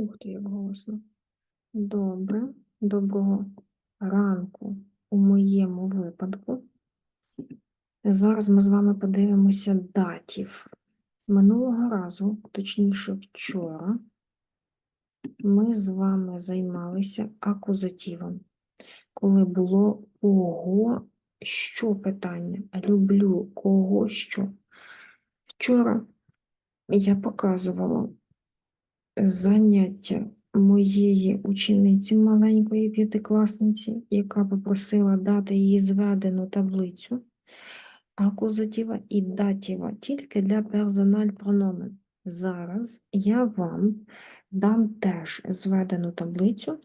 Ух ти, як голосно. Добре. Доброго ранку у моєму випадку. Зараз ми з вами подивимося датів. Минулого разу, точніше вчора, ми з вами займалися акузативом, коли було кого що питання. Люблю кого що. Вчора я показувала заняття моєї учениці маленької п'ятикласниці, яка попросила дати їй зведену таблицю акузатива і датіва тільки для персональ прономен. Зараз я вам дам теж зведену таблицю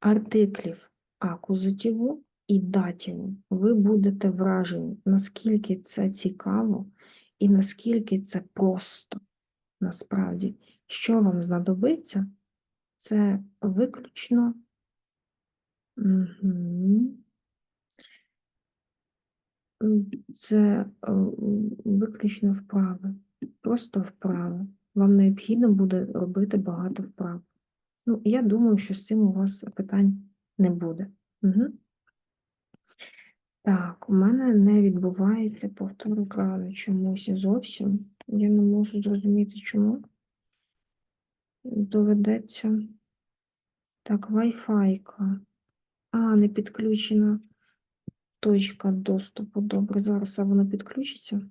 артиклів акузативу і датіву. Ви будете вражені, наскільки це цікаво і наскільки це просто насправді. Що вам знадобиться? Це виключно. Це е, виключно вправи, просто вправи. Вам необхідно буде робити багато вправ. Ну, я думаю, що з цим у вас питань не буде. Угу. Так, у мене не відбувається повтор екрану чомусь зовсім. Я не можу зрозуміти, чому. Доведеться. Так, Wi-Fi. А, не підключена точка доступу. Добре, зараз воно підключиться.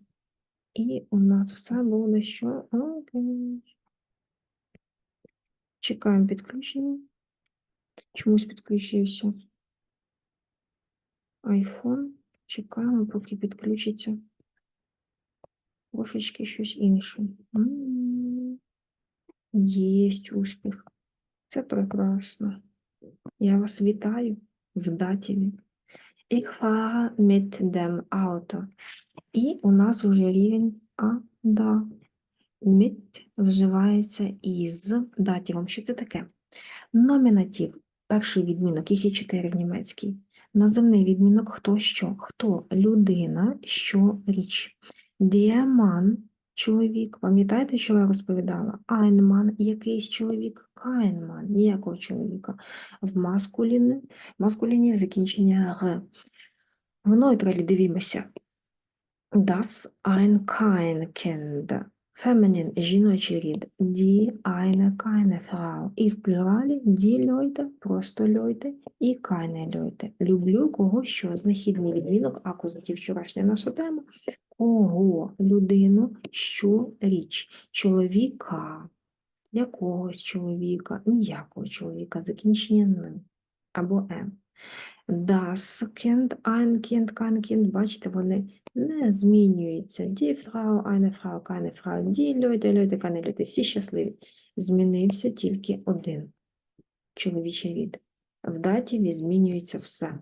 І у нас все буде що. Окей. Чекаємо підключення. Чомусь підключився iPhone. Чекаємо, поки підключиться трошечки щось інше. Єсть успіх. Це прекрасно. Я вас вітаю в датіві. Ich fahre mit dem Auto. І у нас уже рівень А, да. Mit вживається із датівом. Що це таке? Номінатив. Перший відмінок, їх є чотири в німецькій. Називний відмінок хто що? Хто? Людина, що річ. Mann – чоловік. Пам'ятаєте, що я розповідала? Айнман якийсь чоловік. кайнман, ніякого чоловіка. В маскуліні, маскуліні закінчення р. В нойтралі дивімося. Das ein kein Kind. Фемінін – жіночий рід. Die eine keine Frau. І в плюралі die Leute, просто Leute і keine Leute. Люблю кого що. Знахідний відмінок, акузатив вчорашня наша тема. Кого? Людину, що річ. Чоловіка. Якогось чоловіка, ніякого чоловіка, закінчення «н» або «м». Das Kind, ein Kind, kein Kind, бачите, вони не змінюються. Die Frau, eine Frau, keine Frau, die Leute, Leute, keine Leute, всі щасливі. Змінився тільки один чоловічий рід. В датіві змінюється все.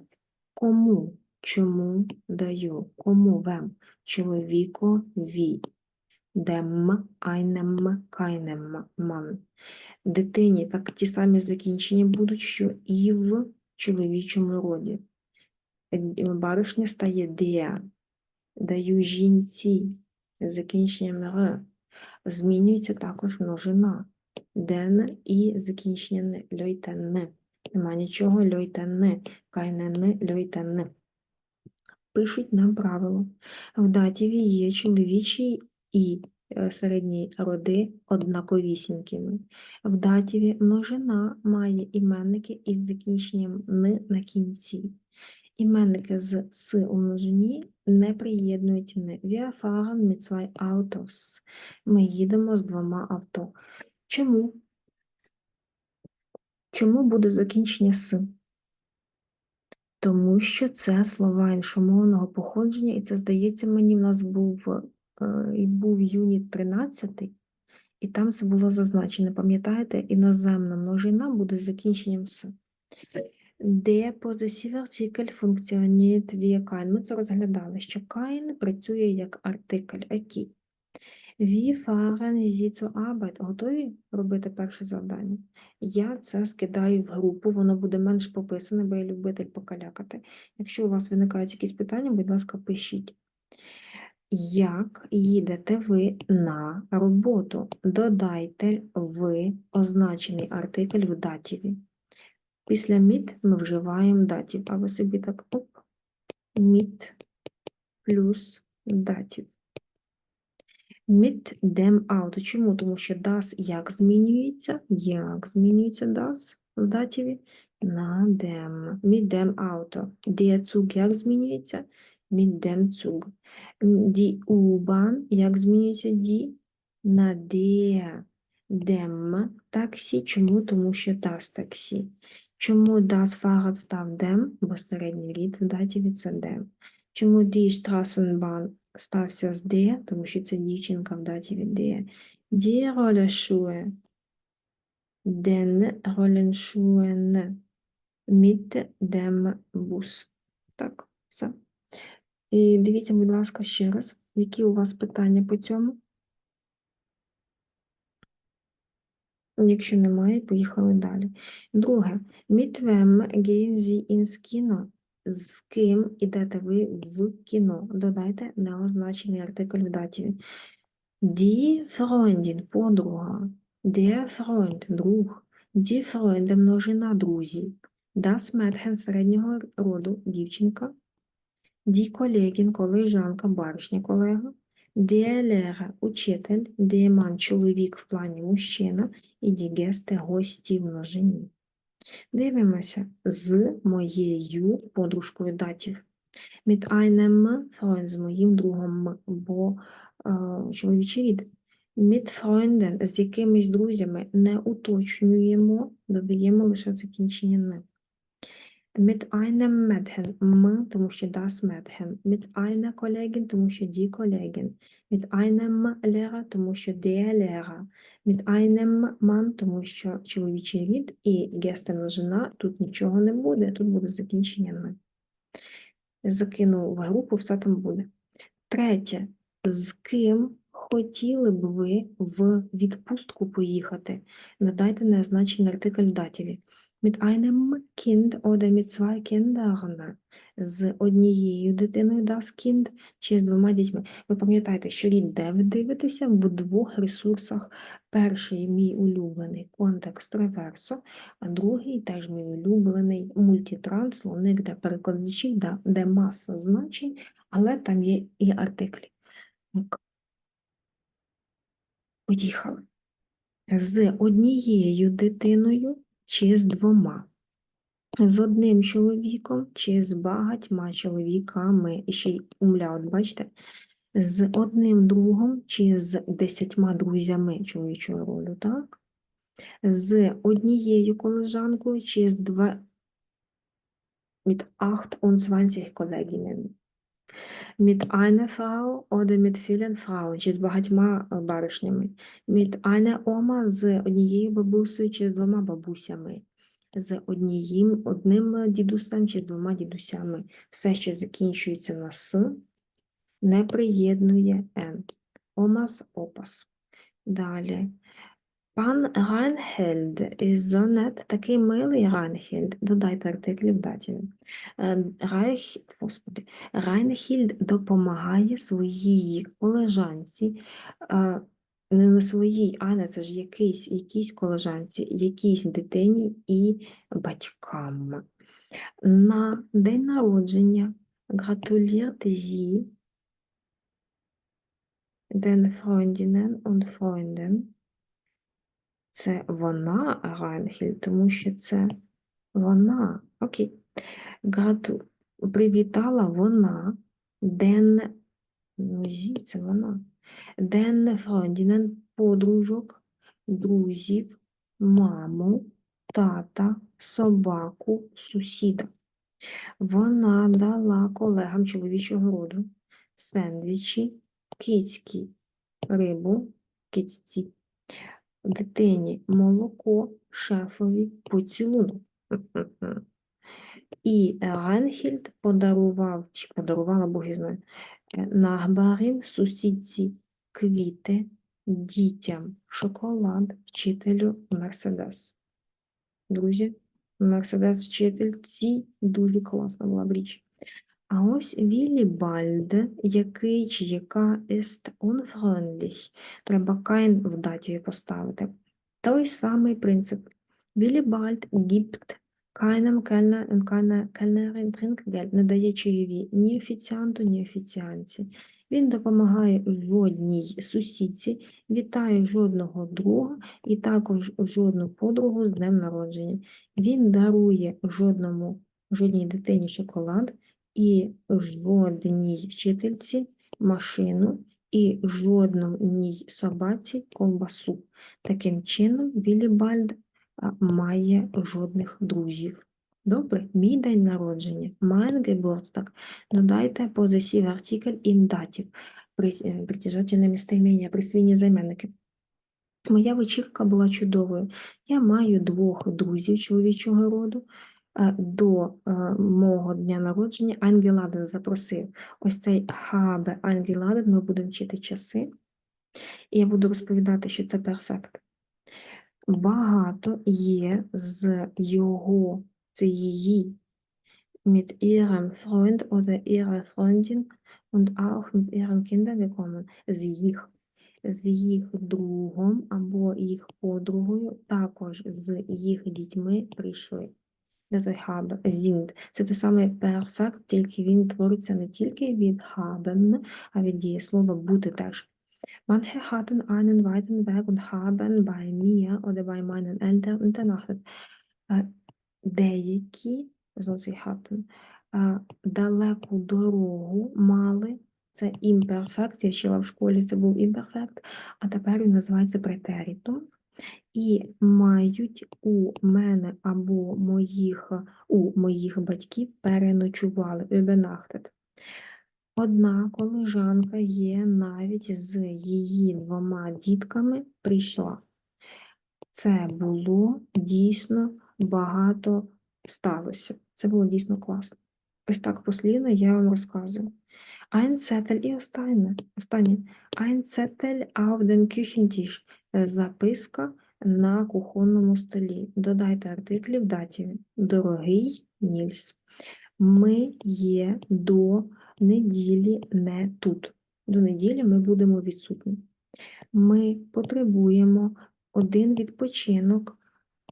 Кому, чому даю, кому вем, чоловікові. Dem, einem, keinem, Mann. Дитині так ті самі закінчення будуть, що і в чоловічому роді. Е, Баришня стає der, даю жінці з закінченням р. Змінюється також множина. Den і закінчення льойтен. Нема нічого льойтен, кайнен, льойтен. Пишуть нам правило. В датіві є чоловічий і е, середні роди однаковісінькими. В датіві множина має іменники із закінченням «н» на кінці. Іменники з «с» у множині не приєднують «не». Wir fahren mit. Ми їдемо з двома авто. Чому? Чому буде закінчення «с»? Тому що це слова іншомовного походження, і це, здається, мені в нас був, і був юніт 13, і там це було зазначено. Пам'ятаєте, іноземна множина буде з закінченням «с». Possessive Artikel funktioniert wie. Ми це розглядали, що kein працює як артикль, який. Fahren Sie zur Arbeit? Готові робити перше завдання? Я це скидаю в групу, воно буде менш пописане, бо я любитель покалякати. Якщо у вас виникають якісь питання, будь ласка, пишіть. Як їдете ви на роботу? Додайте ви означений артикль в датіві. Після міт ми вживаємо датів, а ви собі так оп, міт плюс датів. Mit dem Auto. Чому? Тому що das як змінюється? Як змінюється das в датіві? На dem. Mit dem Auto. Der як змінюється? Mit dem Zug. Як змінюється? Die? На der. Dem таксі. Чому? Тому що das таксі. Чому das Fahrrad став dem? Бо середній рід в датіві це dem. Чому die Straßenbahn стався з де, тому що це дівчинка в даті від де. Die Rollschuhe, den Rollenschuhen mit dem Bus. Так, все. І дивіться, будь ласка, ще раз, які у вас питання по цьому? Якщо немає, поїхали далі. Друге. Sie ins Kino? З ким ідете ви в кіно? Додайте неозначений артикль в датіві. Die Freundin – подруга. Der Freund – друг. Die Freunde – множина друзі. Das Mädchen – середнього роду дівчинка. Die Kollegin – колежанка, баришня, колега. Lehrer – учитель. Mann – чоловік в плані мужчина. І Gäste – гості в множині. Дивимося з моєю подружкою датів. Mit einem Freund, з моїм другом, бо е, чоловічий рід. Mit Freunden, з якимись друзями не уточнюємо, додаємо лише закінчення не. Mit einem Mädchen, м, тому що das Mädchen. Mit einer Kollegin, тому що die Kollegin. Mit einem Lehrer, тому що der Lehrer. Mit einem Mann, тому що чоловічий рід і геста множина, тут нічого не буде, тут буде закінчення не. Закину в групу, все там буде. Третє. З ким хотіли б ви в відпустку поїхати? Надайте неозначений артикль в датіві. Mit einem Kind oder mit zwei Kindern. З однією дитиною das Kind чи з двома дітьми. Ви пам'ятаєте, що рід де ви дивитеся в двох ресурсах. Перший мій улюблений контекст реверсо, а другий теж мій улюблений мультитранс, словник для перекладачів, де, де маса значень, але там є і артиклі. Так. Поїхали. З однією дитиною чи з двома, з одним чоловіком чи з багатьма чоловіками. І ще й умляут, бачите? З одним другом чи з десятьма друзями чоловічою ролю, так? З однією колежанкою чи з два mit 28 Kolleginnen. Mit einer Frau oder mit vielen Frauen, чи з багатьма е, баришнями. Mit einer Oma з однією бабусею чи з двома бабусями. З однією, одним дідусем чи з двома дідусями. Все, що закінчується на «с», не приєднує «н». Омас, опас. Далі. Пан Райнхельд із Зонет, такий милий Райнхельд, додайте артиклі в даті. Е, Райх, господи, Райнхільд допомагає своїй колежанці, е, не своїй, а не це ж якийсь, якійсь колежанці, якійсь дитині і батькам. На день народження гратулірте зі den Freundinnen und Freunden це вона Райнхельд, тому що це вона. Окей. Грату привітала вона Ден ну, зі, це вона. Ден Фрондінен подружок, друзів, маму, тата, собаку, сусіда. Вона дала колегам чоловічого роду сендвічі, кицькі, рибу, кицьці дитині молоко, шефові поцілунок. І Ренхільд подарував, чи подарувала, Бог знає, Нагбарин сусідці квіти, дітям шоколад, вчителю Мерседес. Друзі, Мерседес вчительці дуже класна була річ. А ось Вілібальд, який чи яка ist unfreundlich. Треба kein в даті поставити. Той самий принцип. Вілібальд gibt keinem Kellner und keiner Kellnerin Trinkgeld, не дає чайові ні офіціанту, ні офіціанці. Він допомагає жодній сусідці, вітає жодного друга і також жодну подругу з днем народження. Він дарує жодному, жодній дитині шоколад і жодній вчительці машину і жодній собаці ковбасу. Таким чином, Вілібальд має жодних друзів. Добре, мій день народження, mein Geburtstag. Додайте позисів артикль ім датів, при- е, притяжательне містоімення, присвійні займенники. Моя вечірка була чудовою. Я маю двох друзів чоловічого роду. Е, До е, мого дня народження Ангеладен запросив. Ось цей хабе Ангеладен, ми будемо вчити часи. І я буду розповідати, що це перфект. Багато є з його, це її, mit ihrem Freund oder ihrer Freundin und auch mit ihren Kindern gekommen. З їх, з їх другом або їх подругою, також з їх дітьми прийшли. Де той habe, sind. Це те саме перфект, тільки він твориться не тільки від haben, а від дієслова бути теж. Manche hatten einen weiten Weg und haben bei mir oder bei meinen Eltern übernachtet. Е, Деякі, знову hatten, е, далеку дорогу мали, це імперфект, я вчила в школі, це був імперфект, а тепер він називається претерітум. І мають у мене або моїх, у моїх батьків переночували, übernachtet. Одна колежанка є навіть з її двома дітками прийшла. Це було дійсно багато сталося. Це було дійсно класно. Ось так послідно я вам розказую. Ein Zettel і останнє. останнє. Ein Zettel auf dem Küchentisch. Записка на кухонному столі. Додайте артиклі в даті. Дорогий Нільс. Ми є до неділі не тут. До неділі ми будемо відсутні. Ми потребуємо один відпочинок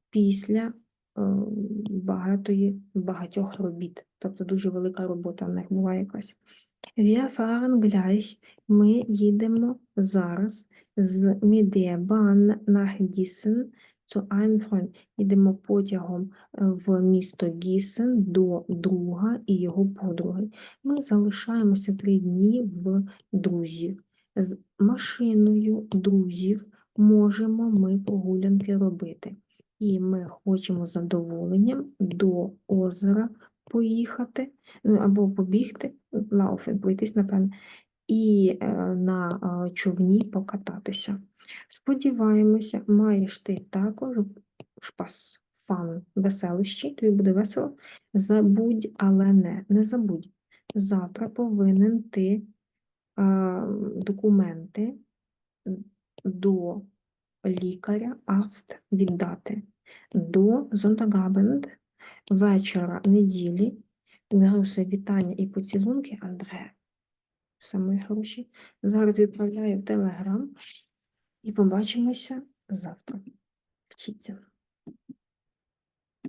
після е, багатої, багатьох робіт. Тобто дуже велика робота в них буває якась. Wir fahren gleich. Ми їдемо зараз з Мідебан nach Gießen zu einem Freund. Їдемо потягом е, в місто Гісен до друга і його подруги. Ми залишаємося три дні в друзів. З машиною друзів можемо ми прогулянки робити. І ми хочемо задоволенням до озера поїхати, ну, або побігти, лауфен, пройтись, напевно, і е, на човні покататися. Сподіваємося, маєш ти також шпас, фан, веселощі, тобі буде весело. Забудь, але не, не забудь. Завтра повинен ти е, документи до лікаря Арст віддати. До Зонтагабенд вечора неділі Груси вітання і поцілунки Андре. Саме гроші. Зараз відправляю в Телеграм і побачимося завтра. Вчіться.